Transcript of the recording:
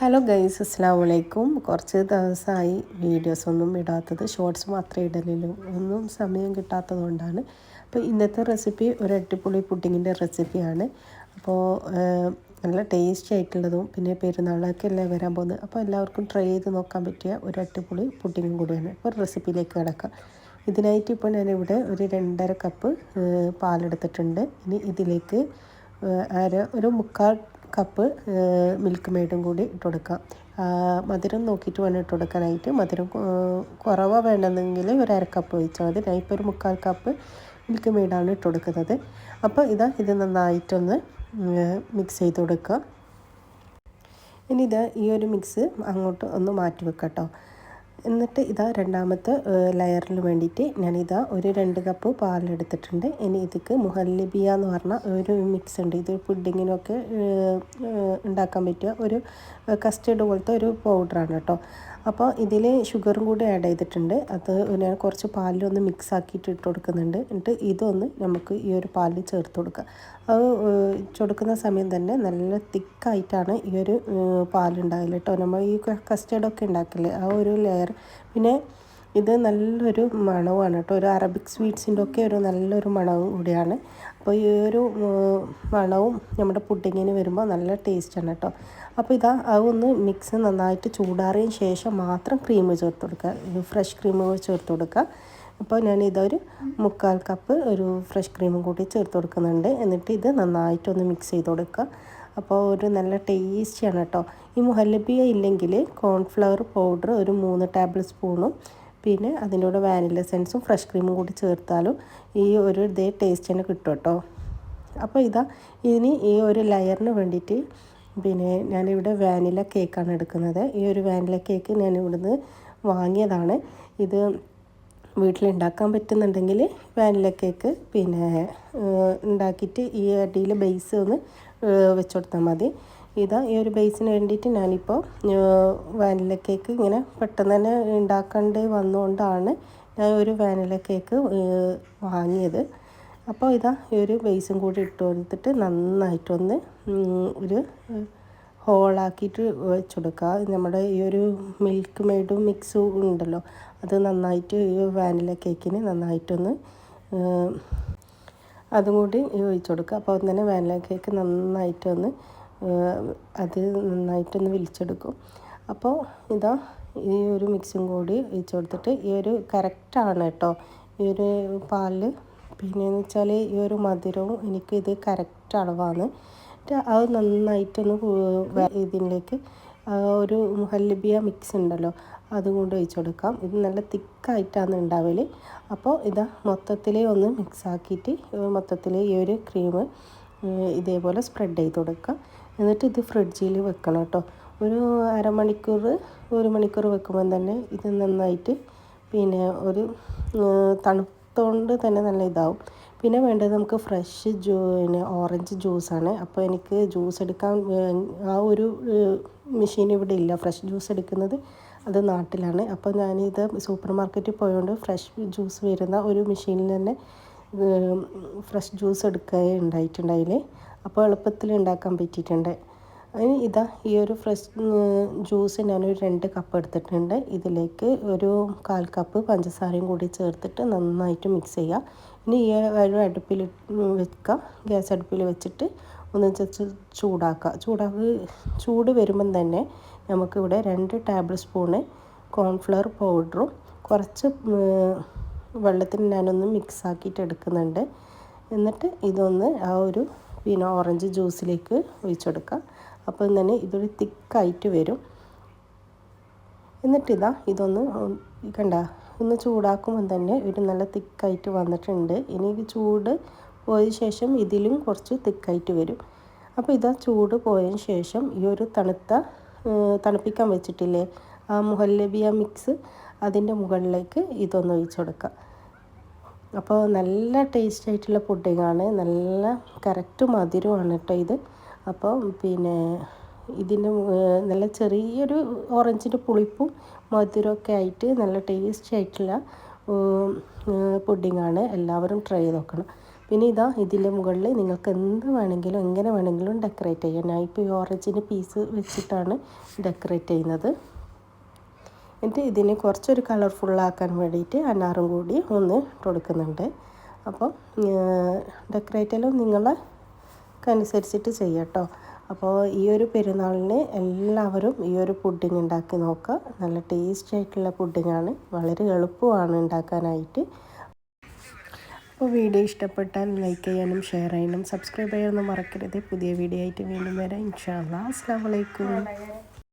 Hello guys അസ്സാം വലൈക്കും കുറച്ച് ദിവസമായി വീഡിയോസ് ഒന്നും ഇടാത്തത് ഷോർട്സ് മാത്രമേ ഇടലുള്ളൂ. ഒന്നും സമയം കിട്ടാത്തതുകൊണ്ടാണ് അപ്പോൾ ഇന്നത്തെ റെസിപ്പി ഒരു അടിപൊളി പുഡിങ്ങിന്റെ റെസിപ്പിയാണ് അപ്പോൾ നല്ല ടേസ്റ്റി ആയിട്ടുള്ളതും പിന്നെ പെരുന്നാളൊക്കെ അല്ലേ വരാൻ പോകുന്നത്. അപ്പോൾ എല്ലാവർക്കും ട്രൈ ചെയ്ത് നോക്കാൻ പറ്റിയ ഒരു അടിപൊളി പുഡിങ്ങും കൂടിയാണ്. അപ്പോൾ റെസിപ്പിയിലേക്ക് കിടക്കാം. ഇതിനായിട്ട് ഇപ്പോൾ ഞാനിവിടെ ഒരു രണ്ടര കപ്പ് പാലെടുത്തിട്ടുണ്ട്. ഇനി ഇതിലേക്ക് അര ഒരു മുക്കാൽ കപ്പ് മിൽക്ക് മെയ്ഡും കൂടി ഇട്ട് കൊടുക്കാം മധുരം നോക്കിയിട്ട് വേണം ഇട്ട് കൊടുക്കാനായിട്ട് മധുരം കുറവാണ് വേണമെന്നെങ്കിൽ ഒരു അര കപ്പ് ഒഴിച്ചാൽ മതി. ഞാൻ ഇപ്പോൾ ഒരു മുക്കാൽ കപ്പ് മിൽക്ക് മെയ്ഡാണ് ഇട്ട് കൊടുക്കുന്നത് അപ്പോൾ ഇതാ ഇത് നന്നായിട്ടൊന്ന് മിക്സ് ചെയ്ത് കൊടുക്കുക ഇനി ഇതാ ഈ ഒരു മിക്സ് അങ്ങോട്ട് ഒന്ന് മാറ്റി വെക്കാം കേട്ടോ എന്നിട്ട് ഇതാ രണ്ടാമത്തെ ലെയറിന് വേണ്ടിയിട്ട് ഞാനിതാ ഒരു രണ്ട് കപ്പ് പാലെടുത്തിട്ടുണ്ട്. ഇനി ഇതിക്ക് മുഹല്ലിബിയ എന്ന് പറഞ്ഞ ഒരു മിക്സ് ഉണ്ട്. ഇത് പുഡിങ്ങിനൊക്കെ ഉണ്ടാക്കാൻ പറ്റിയ ഒരു കസ്റ്റേർഡ് പോലത്തെ ഒരു പൗഡറാണ് കേട്ടോ. അപ്പോൾ ഇതിൽ ഷുഗറും കൂടി ആഡ് ചെയ്തിട്ടുണ്ട്. അത് ഞാൻ കുറച്ച് പാലിലൊന്ന് മിക്സ് ആക്കിയിട്ട് ഇട്ട് കൊടുക്കുന്നുണ്ട്. എന്നിട്ട് ഇതൊന്ന് നമുക്ക് ഈ ഒരു പാലിൽ ചേർത്ത് കൊടുക്കുക അത് ചൊടുക്കുന്ന സമയം തന്നെ നല്ല തിക്കായിട്ടാണ് ഈ ഒരു പാലുണ്ടാകൽ കേട്ടോ. നമ്മൾ ഈ കസ്റ്റേർഡൊക്കെ ഉണ്ടാക്കില്ലേ ആ ഒരു ലെയർ പിന്നെ ഇത് നല്ലൊരു മണവാണ് കേട്ടോ. ഒരു അറബിക് സ്വീറ്റ്സിന്റെ ഒക്കെ ഒരു നല്ലൊരു മണവും കൂടിയാണ്. അപ്പോൾ ഈ ഒരു മണവും നമ്മുടെ പുഡിങ്ങിന് വരുമ്പോൾ നല്ല ടേസ്റ്റാണ് കേട്ടോ. അപ്പോൾ ഇതാ അതൊന്ന് മിക്സ് നന്നായിട്ട് ചൂടാറിയതിന് ശേഷം മാത്രം ക്രീം ചേർത്ത് കൊടുക്കുക. ഫ്രഷ് ക്രീം ചേർത്ത് കൊടുക്കുക. അപ്പോൾ ഞാൻ ഇതൊരു മുക്കാൽ കപ്പ് ഒരു ഫ്രഷ് ക്രീമും കൂടി ചേർത്ത് കൊടുക്കുന്നുണ്ട്. എന്നിട്ട് ഇത് നന്നായിട്ടൊന്ന് മിക്സ് ചെയ്ത് കൊടുക്കുക. അപ്പോൾ ഒരു നല്ല ടേസ്റ്റിയാണ് കേട്ടോ. ഈ മുഹല്ലബിയ ഇല്ലെങ്കിൽ കോൺഫ്ലവർ പൗഡർ ഒരു മൂന്ന് ടേബിൾ സ്പൂണും പിന്നെ അതിന്റെ കൂടെ വാനില സെൻസും ഫ്രഷ് ക്രീമും കൂടി ചേർത്താലും ഈ ഒരു ഇതേ ടേസ്റ്റ് തന്നെ കിട്ടും കേട്ടോ. അപ്പോൾ ഇതാ ഇനി ഈ ഒരു ലെയറിന് വേണ്ടിയിട്ട് പിന്നെ ഞാനിവിടെ വാനില കേക്കാണ് എടുക്കുന്നത്. ഈ ഒരു വാനില കേക്ക് ഞാൻ ഇവിടുന്ന് വാങ്ങിയതാണ്. ഇത് വീട്ടിലുണ്ടാക്കാൻ പറ്റുന്നുണ്ടെങ്കിൽ വാനില കേക്ക് പിന്നെ ഉണ്ടാക്കിയിട്ട് ഈ അടിയിൽ ബേസ് ഒന്ന് വെച്ച് കൊടുത്താൽ മതി. ഇതാ ഈ ഒരു ബേസിന് വേണ്ടിയിട്ട് ഞാനിപ്പോൾ വാനില കേക്ക് ഇങ്ങനെ പെട്ടെന്ന് തന്നെ ഉണ്ടാക്കേണ്ടി വന്നുകൊണ്ടാണ് ഞാൻ ഒരു വാനില കേക്ക് വാങ്ങിയത്. അപ്പോൾ ഇതാ ഈ ഒരു ബേസും കൂടി ഇട്ട് കൊടുത്തിട്ട് നന്നായിട്ടൊന്ന് ഒരു ഹോളാക്കിയിട്ട് വെച്ച് കൊടുക്കുക നമ്മുടെ ഈ ഒരു മിൽക്ക് മെയ്ഡും മിക്സും ഉണ്ടല്ലോ അത് നന്നായിട്ട് ഈ വാനില കേക്കിന് നന്നായിട്ടൊന്ന് അതും കൂടി ഒഴിച്ചു കൊടുക്കുക. അപ്പോൾ തന്നെ വാനില കേക്ക് നന്നായിട്ടൊന്ന് അത് നന്നായിട്ടൊന്ന് വിളിച്ചെടുക്കും. അപ്പോൾ ഇതാ ഈ ഒരു മിക്സും കൂടി ഒഴിച്ചു കൊടുത്തിട്ട് ഈ ഒരു കറക്റ്റാണ് കേട്ടോ. ഈ ഒരു പാലിൽ പിന്നെയെന്ന് വെച്ചാൽ ഈ ഒരു മധുരവും എനിക്ക് ഇത് കറക്റ്റ് അളവാണ്. അത് നന്നായിട്ടൊന്ന് ഇതിലേക്ക് ഒരു മുഹല്ലിബിയ മിക്സ് ഉണ്ടല്ലോ അതും ഒഴിച്ചു കൊടുക്കാം ഇത് നല്ല തിക്കായിട്ടാണ് ഉണ്ടാവൽ അപ്പോൾ ഇതാ മൊത്തത്തിലേ ഒന്ന് മിക്സാക്കിയിട്ട് മൊത്തത്തിൽ ഈ ഒരു ക്രീം ഇതേപോലെ സ്പ്രെഡ് ചെയ്ത് കൊടുക്കുക. എന്നിട്ട് ഇത് ഫ്രിഡ്ജിൽ വെക്കണം കേട്ടോ. ഒരു അരമണിക്കൂർ ഒരു മണിക്കൂർ വെക്കുമ്പോൾ തന്നെ ഇത് നന്നായിട്ട് പിന്നെ ഒരു തണുത്തോണ്ട് തന്നെ നല്ല ഇതാവും. പിന്നെ വേണ്ടത് നമുക്ക് ഫ്രഷ് ജ്യൂ പിന്നെ ഓറഞ്ച് ജ്യൂസാണ് അപ്പോൾ എനിക്ക് ജ്യൂസ് എടുക്കാൻ ആ ഒരു മെഷീൻ ഇവിടെ ഇല്ല. ഫ്രഷ് ജ്യൂസ് എടുക്കുന്നത് അത് നാട്ടിലാണ്. അപ്പോൾ ഞാനിത് സൂപ്പർ മാർക്കറ്റിൽ പോയതുകൊണ്ട് ഫ്രഷ് ജ്യൂസ് വരുന്ന ഒരു മെഷീനിൽ തന്നെ ഫ്രഷ് ജ്യൂസ് എടുക്കുകയുണ്ടായിട്ടുണ്ട് അതിൽ അപ്പോൾ എളുപ്പത്തിൽ ഉണ്ടാക്കാൻ പറ്റിയിട്ടുണ്ട്. അതിന് ഇതാ ഈ ഒരു ഫ്രഷ് ജ്യൂസ് ഞാനൊരു രണ്ട് കപ്പ് എടുത്തിട്ടുണ്ട്. ഇതിലേക്ക് ഒരു കാൽ കപ്പ് പഞ്ചസാരയും കൂടി ചേർത്തിട്ട് നന്നായിട്ട് മിക്സ് ചെയ്യുക. ഇനി ഈ ഒരു അടുപ്പിൽ വെക്കുക ഗ്യാസ് അടുപ്പിൽ വെച്ചിട്ട് ഒന്ന് ജസ്റ്റ് ചൂടാക്കുക. ചൂടാക്കി ചൂട് വരുമ്പം തന്നെ നമുക്കിവിടെ രണ്ട് ടേബിൾ സ്പൂണ് കോൺഫ്ലവർ പൗഡറും കുറച്ച് വെള്ളത്തിൽ ഞാനൊന്ന് മിക്സ് ആക്കിയിട്ട് എടുക്കുന്നുണ്ട്. എന്നിട്ട് ഇതൊന്ന് ആ ഒരു പിന്നെ ഓറഞ്ച് ജ്യൂസിലേക്ക് ഒഴിച്ചെടുക്കുക. അപ്പം തന്നെ ഇതൊരു തിക്കായിട്ട് വരും. എന്നിട്ടിതാ ഇതൊന്ന് കണ്ട ഒന്ന് ചൂടാക്കുമ്പോൾ തന്നെ ഒരു നല്ല തിക്കായിട്ട് വന്നിട്ടുണ്ട്. ഇനി ഇത് ചൂട് പോയ ശേഷം ഇതിലും കുറച്ച് തിക്കായിട്ട് വരും. അപ്പോൾ ഇതാ ചൂട് പോയതിന് ശേഷം ഈ ഒരു തണുത്ത തണുപ്പിക്കാൻ വെച്ചിട്ടില്ലേ? ആ മുഹല്ലബിയ മിക്സ് അതിന്റെ മുകളിലേക്ക് ഇതൊന്ന് ഒഴിച്ചു അപ്പോൾ നല്ല ടേസ്റ്റ് ആയിട്ടുള്ള പുഡിങ്ങാണ് നല്ല കറക്റ്റ് മധുരമാണ് കേട്ടോ ഇത്. അപ്പോൾ പിന്നെ ഇതിന്റെ നല്ല ചെറിയൊരു ഓറഞ്ചിന്റെ പുളിപ്പും മധുരമൊക്കെ ആയിട്ട് നല്ല ടേസ്റ്റി ആയിട്ടുള്ള പുഡിങ്ങാണ് എല്ലാവരും ട്രൈ ചെയ്ത് നോക്കണം. പിന്നെ ഇതാ ഇതിന്റെ മുകളിൽ നിങ്ങൾക്ക് എന്ത് വേണമെങ്കിലും എങ്ങനെ വേണമെങ്കിലും ഡെക്കറേറ്റ് ചെയ്യാം. ഞാൻ ഇപ്പോൾ ഈ ഓറഞ്ചിന്റെ പീസ് വെച്ചിട്ടാണ് ഡെക്കറേറ്റ് ചെയ്യുന്നത്. എന്നിട്ട് ഇതിനെ കുറച്ചൊരു കളർഫുള്ളാക്കാൻ വേണ്ടിയിട്ട് അനാറും കൂടി ഒന്ന് ഇട്ട് കൊടുക്കുന്നുണ്ട്. അപ്പോൾ ഡെക്കറേറ്റെല്ലാം നിങ്ങളെ അനുസരിച്ചിട്ട് ചെയ്യാട്ടോ അപ്പോൾ ഈ ഒരു പെരുന്നാളിന് എല്ലാവരും ഈ ഒരു പുഡിങ് ഉണ്ടാക്കി നോക്കുക. നല്ല ടേസ്റ്റ് ആയിട്ടുള്ള പുഡിങ്ങാണ് വളരെ എളുപ്പമാണ് ഉണ്ടാക്കാനായിട്ട്. അപ്പോൾ വീഡിയോ ഇഷ്ടപ്പെട്ടാൽ ലൈക്ക് ചെയ്യാനും ഷെയർ ചെയ്യാനും സബ്സ്ക്രൈബ് ചെയ്യാനൊന്നും മറക്കരുത്. പുതിയ വീഡിയോ ആയിട്ട് വീണ്ടും വരാം. ഇൻഷാ അല്ലാ അസ്സാം വലൈക്കും